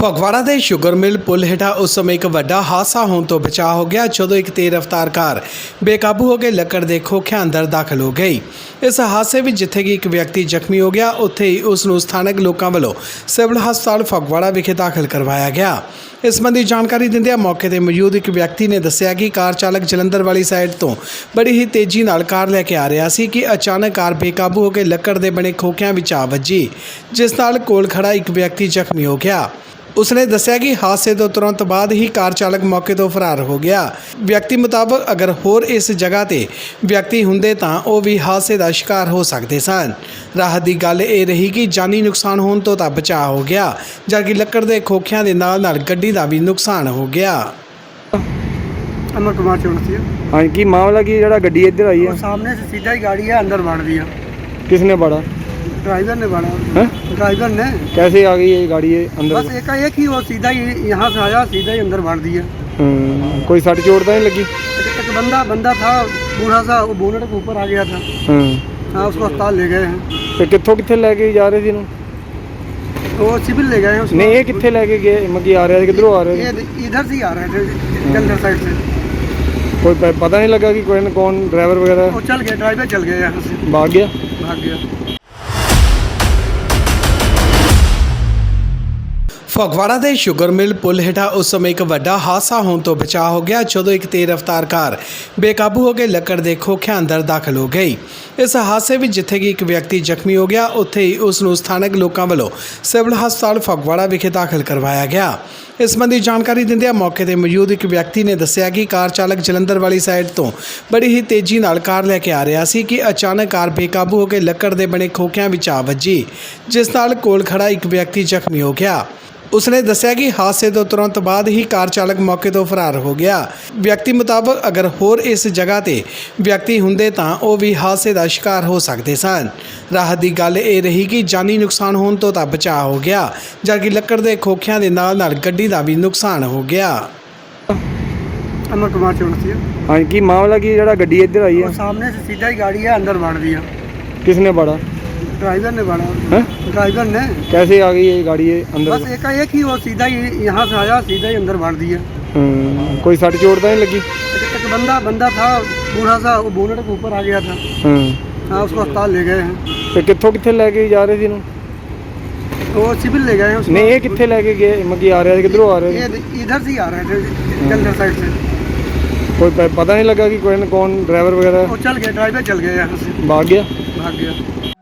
ਫਗਵਾੜਾ ਦੇ sugar mill ਪੁਲ ਹੇਠਾਂ ਉਸ ਸਮੇਂ ਇੱਕ ਵੱਡਾ ਹਾਦਸਾ ਹੋਣ ਤੋਂ ਬਚਾ ਹੋ ਗਿਆ, ਜਦੋਂ ਇੱਕ ਤੇਜ਼ ਰਫ਼ਤਾਰ ਕਾਰ ਬੇਕਾਬੂ ਹੋ ਕੇ ਲੱਕੜ ਦੇ ਖੋਖਿਆਂ ਅੰਦਰ ਦਾਖਲ ਹੋ ਗਈ। ਇਸ ਹਾਦਸੇ ਵਿੱਚ ਜਿੱਥੇ ਕਿ ਇੱਕ ਵਿਅਕਤੀ ਜ਼ਖਮੀ ਹੋ ਗਿਆ, ਉੱਥੇ ਹੀ ਉਸ ਨੂੰ ਸਥਾਨਕ ਲੋਕਾਂ ਵੱਲੋਂ ਸਿਵਲ ਹਸਪਤਾਲ ਫਗਵਾੜਾ ਵਿਖੇ ਦਾਖਲ ਕਰਵਾਇਆ ਗਿਆ। ਇਸ ਸੰਬੰਧੀ ਜਾਣਕਾਰੀ ਦਿੰਦਿਆਂ ਮੌਕੇ ਤੇ ਮੌਜੂਦ ਇੱਕ ਵਿਅਕਤੀ ਨੇ ਦੱਸਿਆ ਕਿ ਕਾਰ ਚਾਲਕ ਜਲੰਧਰ ਵਾਲੀ ਸਾਈਡ ਤੋਂ ਬੜੀ ਹੀ ਤੇਜ਼ੀ ਨਾਲ ਕਾਰ ਲੈ ਕੇ ਆ ਰਿਹਾ ਸੀ ਕਿ ਅਚਾਨਕ ਕਾਰ ਬੇਕਾਬੂ ਹੋ ਕੇ ਲੱਕੜ ਦੇ ਬਣੇ ਖੋਖਿਆਂ ਵਿੱਚ ਆ ਵੱਜੀ, ਜਿਸ ਨਾਲ ਕੋਲ ਖੜਾ ਇੱਕ ਵਿਅਕਤੀ ਜ਼ਖਮੀ ਹੋ ਗਿਆ। ਉਸਨੇ ਦੱਸਿਆ ਕਿ ਹਾਦਸੇ ਤੋਂ ਤੁਰੰਤ ਬਾਅਦ ਹੀ ਕਾਰ ਚਾਲਕ ਮੌਕੇ ਤੋਂ ਫਰਾਰ ਹੋ ਗਿਆ ਵਿਅਕਤੀ ਮੁਤਾਬਕ ਅਗਰ ਹੋਰ ਇਸ ਜਗ੍ਹਾ ਤੇ ਵਿਅਕਤੀ ਹੁੰਦੇ ਤਾਂ ਉਹ ਵੀ ਹਾਦਸੇ ਦਾ ਸ਼ਿਕਾਰ ਹੋ ਸਕਦੇ ਸਨ ਰਾਹਤ ਦੀ ਗੱਲ ਇਹ ਰਹੀ ਕਿ ਜਾਨੀ ਨੁਕਸਾਨ ਹੋਣ ਤੋਂ ਤਾਂ ਬਚਾਅ ਹੋ ਗਿਆ ਜਦਕਿ ਲੱਕੜ ਦੇ ਖੋਖਿਆਂ ਦੇ ਨਾਲ ਨਾਲ ਗੱਡੀ ਦਾ ਵੀ ਨੁਕਸਾਨ ਹੋ ਗਿਆ अमर कुमार चौड़सी है हाँ की मामला की जरा गड्डी इधर आई है और सामने से सीधा ही गाड़ी है अंदर बढ़ दिया किसने बढ़ा ड्राइवर ने बड़ा ड्राइवर ने। कैसे आ गई ये गाड़ी ये अंदर? बस एक एक ही और सीधा ही यहाँ से आया सीधा ही अंदर भर दिया। कोई सट चोट तो नहीं लगी? एक बंदा बंदा था बूढ़ा सा वो बोनट के ऊपर आ गया था। हाँ उसको अस्पताल ले गए हैं। तो कितों कितने वो सिविल ले गए हैं इधर से ही आ रहे थे जलंधर साइड से। चल गए ड्राइवर चल गए यहाँ से। भाग गया? भाग गया। ਫਗਵਾੜਾ ਦੇ ਸ਼ੂਗਰ ਮਿਲ ਪੁਲ ਹੇਠਾਂ ਉਸ ਸਮੇਂ ਇੱਕ ਵੱਡਾ ਹਾਦਸਾ ਹੋਣ ਤੋਂ ਬਚਾ ਹੋ ਗਿਆ ਜਦੋਂ ਇੱਕ ਤੇਜ਼ ਰਫ਼ਤਾਰ ਕਾਰ ਬੇਕਾਬੂ ਹੋ ਕੇ ਲੱਕੜ ਦੇ ਖੋਖਿਆਂ ਅੰਦਰ ਦਾਖਲ ਹੋ ਗਈ। ਇਸ ਹਾਦਸੇ ਵਿੱਚ ਜਿੱਥੇ ਕਿ ਇੱਕ ਵਿਅਕਤੀ ਜ਼ਖਮੀ ਹੋ ਗਿਆ, ਉੱਥੇ ਹੀ ਉਸ ਨੂੰ ਸਥਾਨਕ ਲੋਕਾਂ ਵੱਲੋਂ ਸਿਵਲ ਹਸਪਤਾਲ ਫਗਵਾੜਾ ਵਿਖੇ ਦਾਖਲ ਕਰਵਾਇਆ ਗਿਆ। ਇਸ ਸੰਬੰਧੀ ਜਾਣਕਾਰੀ ਦਿੰਦਿਆਂ ਮੌਕੇ ਤੇ ਮੌਜੂਦ ਇੱਕ ਵਿਅਕਤੀ ਨੇ ਦੱਸਿਆ ਕਿ ਕਾਰ ਚਾਲਕ ਜਲੰਧਰ ਵਾਲੀ ਸਾਈਡ ਤੋਂ ਬੜੀ ਹੀ ਤੇਜ਼ੀ ਨਾਲ ਕਾਰ ਲੈ ਕੇ ਆ ਰਿਹਾ ਸੀ ਕਿ ਅਚਾਨਕ ਕਾਰ ਬੇਕਾਬੂ ਹੋ ਕੇ ਲੱਕੜ ਦੇ ਬਣੇ ਖੋਖਿਆਂ ਵਿੱਚ ਆ ਵੱਜੀ, ਜਿਸ ਨਾਲ ਕੋਲ ਖੜਾ ਇੱਕ ਵਿਅਕਤੀ ਜ਼ਖਮੀ ਹੋ ਗਿਆ। ਉਸਨੇ ਦੱਸਿਆ ਕਿ ਹਾਦਸੇ ਤੋਂ ਤੁਰੰਤ ਬਾਅਦ ਹੀ ਕਾਰ ਚਾਲਕ ਮੌਕੇ ਤੋਂ ਫਰਾਰ ਹੋ ਗਿਆ ਵਿਅਕਤੀ ਮੁਤਾਬਕ ਅਗਰ ਹੋਰ ਇਸ ਜਗ੍ਹਾ ਤੇ ਵਿਅਕਤੀ ਹੁੰਦੇ ਤਾਂ ਉਹ ਵੀ ਹਾਦਸੇ ਦਾ ਸ਼ਿਕਾਰ ਹੋ ਸਕਦੇ ਸਨ ਰਾਹਤ ਦੀ ਗੱਲ ਇਹ ਰਹੀ ਕਿ ਜਾਨੀ ਨੁਕਸਾਨ ਹੋਣ ਤੋਂ ਤਾਂ ਬਚਾਅ ਹੋ ਗਿਆ ਜਦਕਿ ਲੱਕੜ ਦੇ ਖੋਖਿਆਂ ਦੇ ਨਾਲ ਨਾਲ ਗੱਡੀ ਦਾ ਵੀ ਨੁਕਸਾਨ ਹੋ ਗਿਆ अमर कुमार चौड़सी है हाँ की मामला की जरा गड्डी इधर आई और है सामने से सीधा ही गाड़ी है अंदर बढ़ दिया किसने बढ़ा ड्राइवर ने बड़ा। ड्राइवर ने। कैसे आ गई ये गाड़ी अंदर? बस एक एक ही वो सीधा ही यहाँ से आया सीधा ही अंदर भाड़ दिया हम्म, कोई सट चोट तो नहीं लगी? एक बंदा बंदा था बूढ़ा सा वो बोनट के ऊपर आ गया था। हम्म। हाँ उसको अस्पताल ले गए हैं। तो कितों कितने लेके जा रहे थे तो वो सिविल ले गए हैं नहीं ये कितने लेके गए मतलब आ रहे थे किधरों आ रहे थे? इधर से ही आ रहे थे हम्म। साइड से। कोई पता नहीं लगा कि कौन ड्राइवर वगैरह चल ड्राइवर चल यहाँ से। भाग गया? भाग गया।